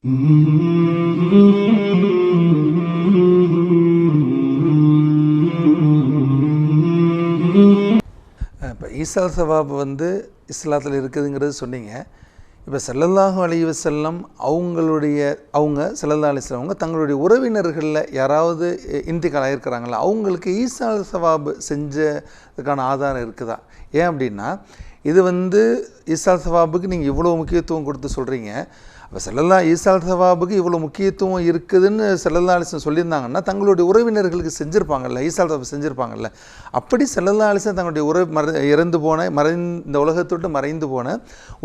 இப்போ ஈசால் சவாப் வந்து இஸ்லாத்தில் இருக்குதுங்கிறது சொன்னீங்க. இப்போ ஸல்லல்லாஹு அலைஹி செல்லம் அவங்களுடைய அவங்க செல்லல்லா அலி அவங்க தங்களுடைய உறவினர்களில் யாராவது இந்திக்கால் ஆயிருக்கிறாங்களா? அவங்களுக்கு ஈசா சவாப் செஞ்சதுக்கான ஆதாரம் இருக்குதா? ஏன் அப்படின்னா இது வந்து ஈசா சவாபுக்கு நீங்கள் இவ்வளோ முக்கியத்துவம் கொடுத்து சொல்கிறீங்க அப்போ செல்லல்லா ஈசால் சவாபுக்கு இவ்வளோ முக்கியத்துவம் இருக்குதுன்னு செல்லல்லா அலிசன் சொல்லியிருந்தாங்கன்னா தங்களுடைய உறவினர்களுக்கு செஞ்சுருப்பாங்கல்ல ஈசால் சவாப் செஞ்சுருப்பாங்கல்ல அப்படி செல்லல்லா அலிசன் தங்களுடைய உறவு மற இறந்து போன மறைந்த இந்த உலகத்தொட்டு மறைந்து போன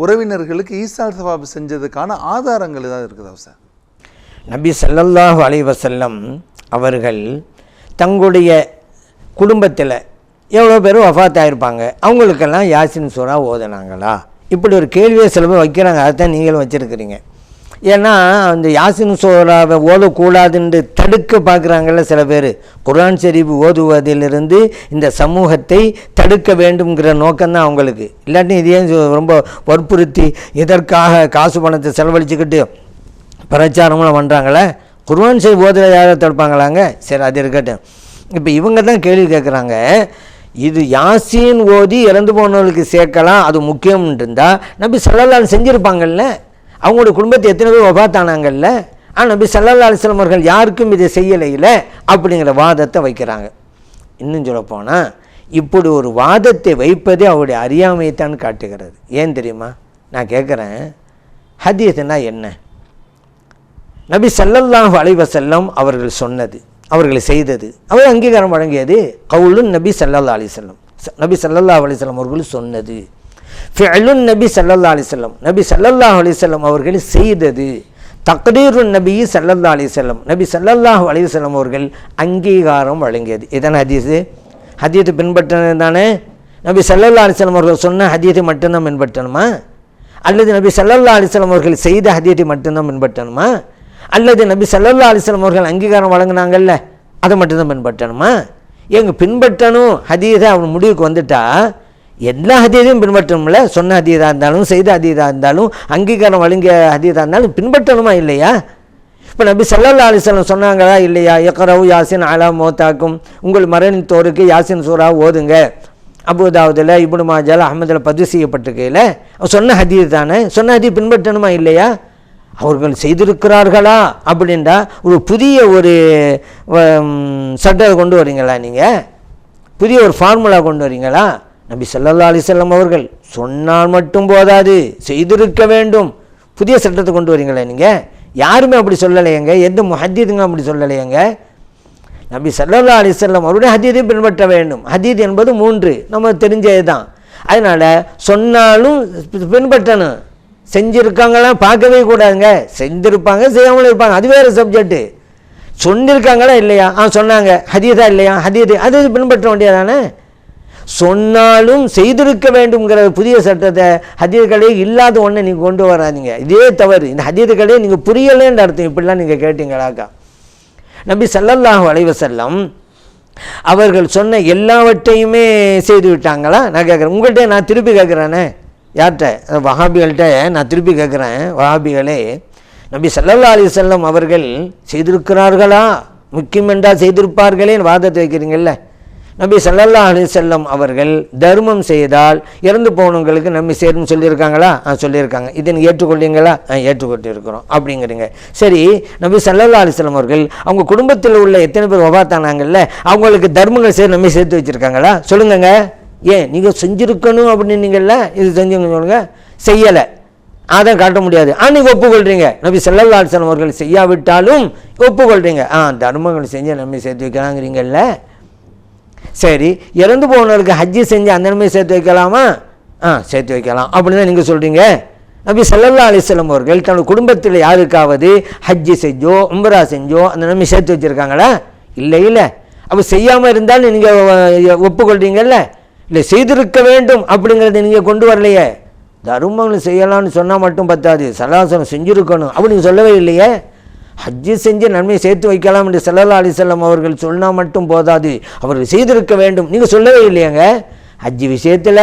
உறவினர்களுக்கு ஈசால் சவாப் செஞ்சதுக்கான ஆதாரங்கள் ஏதாவது இருக்குதா சார் நபி ஸல்லல்லாஹு அலைவசல்லம் அவர்கள் தங்களுடைய குடும்பத்தில் எவ்வளோ பேர் வஃபாத் அவங்களுக்கெல்லாம் யாசின் சூறா ஓதுனாங்களா? இப்படி ஒரு கேள்வியை சில பேர் வைக்கிறாங்க அதைத்தான் நீங்களும் வச்சுருக்கிறீங்க. ஏன்னா அந்த யாசின் சோராவை ஓதக்கூடாதுன்னு தடுக்க பார்க்குறாங்கல்ல சில பேர். குரான் ஷரீஃப் ஓதுவதிலிருந்து இந்த சமூகத்தை தடுக்க வேண்டும்ங்கிற நோக்கம்தான் அவங்களுக்கு. இல்லாட்டி இதே ரொம்ப வற்புறுத்தி இதற்காக காசு பணத்தை செலவழிச்சுக்கிட்டு பிரச்சாரம்லாம் பண்ணுறாங்களே குர்வான் ஷரீஃப் ஓதுற யாரை தடுப்பாங்களாங்க? சரி அது இருக்கட்டும். இப்போ இவங்க தான் கேள்வி கேட்குறாங்க. இது யாசின் ஓதி இறந்து போனவர்களுக்கு சேர்க்கலாம் அது முக்கியம்னு இருந்தால் நம்பி சல்லல்லாஹு செஞ்சுருப்பாங்கல்ல? அவங்களுடைய குடும்பத்தை எத்தனை பேர் ஒபாத்தானாங்கல்ல? ஆனால் நபி சல்லா அலிஸ்லாம் அவர்கள் யாருக்கும் இதை செய்யலையில அப்படிங்கிற வாதத்தை வைக்கிறாங்க. இன்னும் சொல்லப்போனால் இப்படி ஒரு வாதத்தை வைப்பதே அவருடைய அறியாமையைத்தான் காட்டுகிறது. ஏன் தெரியுமா? நான் கேட்குறேன். ஹதியத்துனா என்ன? நபி சல்லல்லாஹ் அலைவசல்லம் அவர்கள் சொன்னது அவர்கள் செய்தது அவர் அங்கீகாரம் வழங்கியது கவுலும் நபி சல்லல்லா அலிசல்லம் ச- நபி சல்லல்லா அலிசல்லம் அவர்கள் சொன்னது. ஃபிஅலுன் நபி சல்லல்லா அலிசல்லம் நபி ஸல்லல்லாஹு அலிசல்லம் அவர்கள் செய்தது. தக்ரீருன் நபி சல்லல்லா அலிசல்லம் நபி சல்லல்லாஹ் அலிசல்லம் அவர்கள் அங்கீகாரம் வழங்கியது. இதான ஹதீஸு. ஹதீத்து பின்பற்றினது தானே? நபி சல்லல்லா அலைஹி அவர்கள் சொன்ன ஹதீத்தை மட்டும்தான் பின்பற்றணுமா? அல்லது நபி சல்லல்லா அலைஹி அவர்கள் செய்த ஹதீத்தை மட்டும்தான் பின்பற்றணுமா? அல்லது நபி சல்லல்லா அலைஹி அவர்கள் அங்கீகாரம் வழங்கினாங்கல்ல அதை மட்டும்தான் பின்பற்றணுமா? எங்க பின்பற்றணும். ஹதீதை அவன் முடிவுக்கு வந்துட்டா எல்லா ஹதீதையும் பின்பற்றணும்ல சொன்ன ஹதீதாக இருந்தாலும் செய்த ஹதீதாக இருந்தாலும் அங்கீகாரம் வழங்கிய ஹதீதாக இருந்தாலும் பின்பற்றணுமா இல்லையா? இப்போ நபி சல்லா அலைஹி சொன்னாங்களா இல்லையா? எக்கரவு யாசின் அலா மோத்தாக்கும். உங்கள் மரணித்தோருக்கு யாசின் சூறா ஓதுங்க. அபுதாவுதில் இபுனு மாஜால் அஹமதில் பதிவு செய்யப்பட்டிருக்கையில் அவர் சொன்ன ஹதீர் தானே? சொன்ன ஹதீர் பின்பற்றணுமா இல்லையா? அவர்கள் செய்திருக்கிறார்களா? அப்படின்றா ஒரு புதிய ஒரு சட்டத்தை கொண்டு வரீங்களா நீங்கள் புதிய ஒரு ஃபார்முலா கொண்டு வரீங்களா? நபி சல்லா அலிசல்லம் அவர்கள் சொன்னால் மட்டும் போதாது செய்திருக்க வேண்டும். புதிய சட்டத்தை கொண்டு வரீங்களே நீங்கள் யாருமே அப்படி சொல்லலையேங்க. எந்த முஹத்தீதுங்க அப்படி சொல்லலையேங்க. நபி சல்லா அலிசல்லம் அவருடைய ஹதீதை பின்பற்ற வேண்டும். ஹதீத் என்பது மூன்று. நம்ம தெரிஞ்சது தான் அதனால் சொன்னாலும் பின்பற்றணும். செஞ்சுருக்காங்களாம் பார்க்கவே கூடாதுங்க. செஞ்சுருப்பாங்க செய்யாமலும் இருப்பாங்க. அது வேறு சப்ஜெக்ட்டு சொன்னிருக்காங்களா இல்லையா? ஆ சொன்னாங்க. ஹதீதா இல்லையா? ஹதீது. அது பின்பற்ற வேண்டியதானே சொன்னாலும் செய்திருக்க வேண்டும்ங்கிற புதிய சட்டத்தை ஹதீர்களே இல்லாத ஒன்றை நீங்கள் கொண்டு வராதீங்க. இதே தவறு. இந்த ஹதீர்களே நீங்கள் புரியலேன்னு அர்த்தம் இப்படிலாம் நீங்கள் கேட்டீங்களாக்கா? நபி ஸல்லல்லாஹு அலைஹி செல்லம் அவர்கள் சொன்ன எல்லாவற்றையுமே செய்து விட்டாங்களா? நான் கேட்குறேன். உங்கள்கிட்ட நான் திருப்பி கேட்குறேனே. யார்கிட்ட? வஹாபிகள்கிட்ட நான் திருப்பி கேட்குறேன். வஹாபிகளே நபி சல்லல்லா அலி செல்லம் அவர்கள் செய்திருக்கிறார்களா? முக்கியம் என்றால் செய்திருப்பார்களேன்னு வாதத்தை வைக்கிறீங்கல்ல. நபி ஸல்லல்லாஹு அலைஹி அவர்கள் தர்மம் செய்தால் இறந்து போனவங்களுக்கு நம்பி சேரும் சொல்லியிருக்காங்களா? ஆ சொல்லியிருக்காங்க. இதை நீங்கள் ஏற்றுக்கொள்ளீங்களா ஆ ஏற்றுக்கொண்டு இருக்கிறோம் அப்படிங்கிறீங்க. சரி நபி ஸல்லல்லாஹு அலைஹி அவர்கள் அவங்க குடும்பத்தில் உள்ள எத்தனை பேர் ஒபாத்தானாங்கல்ல அவங்களுக்கு தர்மங்கள் சேர் நம்பி சேர்த்து வச்சுருக்காங்களா? சொல்லுங்கங்க. ஏன்? நீங்கள் செஞ்சுருக்கணும் அப்படின்னீங்கல்ல? இது செஞ்சுங்க சொல்லுங்க. செய்யலை. அதை காட்ட முடியாது. ஆ நீங்கள் ஒப்புக்கொள்கிறீங்க நபி செல்லல்லாசன் அவர்கள் செய்யாவிட்டாலும் ஒப்புக்கொள்கிறீங்க ஆ தர்மங்கள் செஞ்சு நம்பி சேர்த்து வைக்கிறாங்கிறீங்கல்ல சரி இறந்து போனவருக்கு ஹஜ்ஜி செஞ்சு அந்த நன்மையை சேர்த்து வைக்கலாமா? ஆ சேர்த்து வைக்கலாம். அப்படின்னு தான் நீங்கள் சொல்கிறீங்க நபி ஸல்லல்லாஹு அலைஹி அவர்கள் தன்னோட குடும்பத்தில் யாருக்காவது ஹஜ்ஜி செஞ்சோ உம்ரா செஞ்சோ அந்த நன்மை சேர்த்து வச்சுருக்காங்களா? இல்லை இல்லை. அப்போ செய்யாமல் இருந்தாலும் நீங்கள் ஒப்புக்கொள்கிறீங்கல்ல இல்லை செய்திருக்க வேண்டும் அப்படிங்கிறத நீங்கள் கொண்டு வரலையே. தர்மங்கள் செய்யலாம்னு சொன்னால் மட்டும் பத்தாது. சலாசனம் செஞ்சுருக்கணும். அப்படின்னு சொல்லவே இல்லையே. ஹஜ்ஜு செஞ்சு நன்மையை சேர்த்து வைக்கலாம் என்று செல்லல்லா அலிசல்லம் அவர்கள் சொன்னால் மட்டும் போதாது. அவர்கள் செய்திருக்க வேண்டும். நீங்கள் சொல்லவே இல்லையாங்க? ஹஜ்ஜு விஷயத்தில்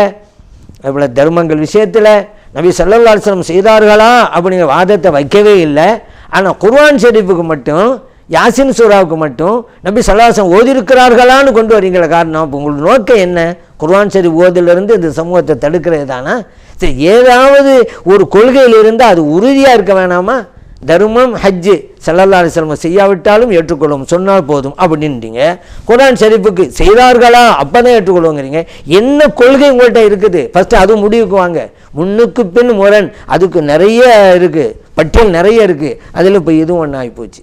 இவ்வளோ தர்மங்கள் விஷயத்தில் நபி சல்லல்லா அலைஹி செய்தார்களா அப்படிங்கிற வாதத்தை வைக்கவே இல்லை. ஆனால் குர்வான் ஷெரீஃபுக்கு மட்டும் யாசின் சூராவுக்கு மட்டும் நபி சல்லாசம் ஓதிருக்கிறார்களான்னு கொண்டு வரீங்கள காரணம். அப்போ உங்களுக்கு நோக்கம் என்ன? குர்வான் ஷெரீஃப் ஓதிலிருந்து இந்த சமூகத்தை தடுக்கிறது தானா சரி ஏதாவது ஒரு கொள்கையில் இருந்தால் அது உறுதியாக இருக்க வேணாமா? தர்மம் ஹஜ்ஜு சல்லல்லா அலிஸ்லம் செய்யாவிட்டாலும் ஏற்றுக்கொள்ளும். சொன்னால் போதும். அப்படின்றீங்க குரான் ஷெரீஃபுக்கு செய்தார்களா? அப்போ தான் ஏற்றுக்கொள்ளுவோங்கிறீங்க என்ன கொள்கை உங்கள்கிட்ட இருக்குது? ஃபஸ்ட்டு அதுவும் முடிவுக்கு வாங்க. முன்னுக்கு பின் முரண். அதுக்கு நிறைய இருக்குது பட்டியல் நிறைய இருக்குது அதில் இப்போ இதுவும் ஒன்று ஆகிப்போச்சு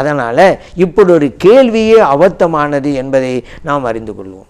அதனால் இப்படி ஒரு கேள்வியே அபத்தமானது என்பதை நாம் அறிந்து கொள்வோம்.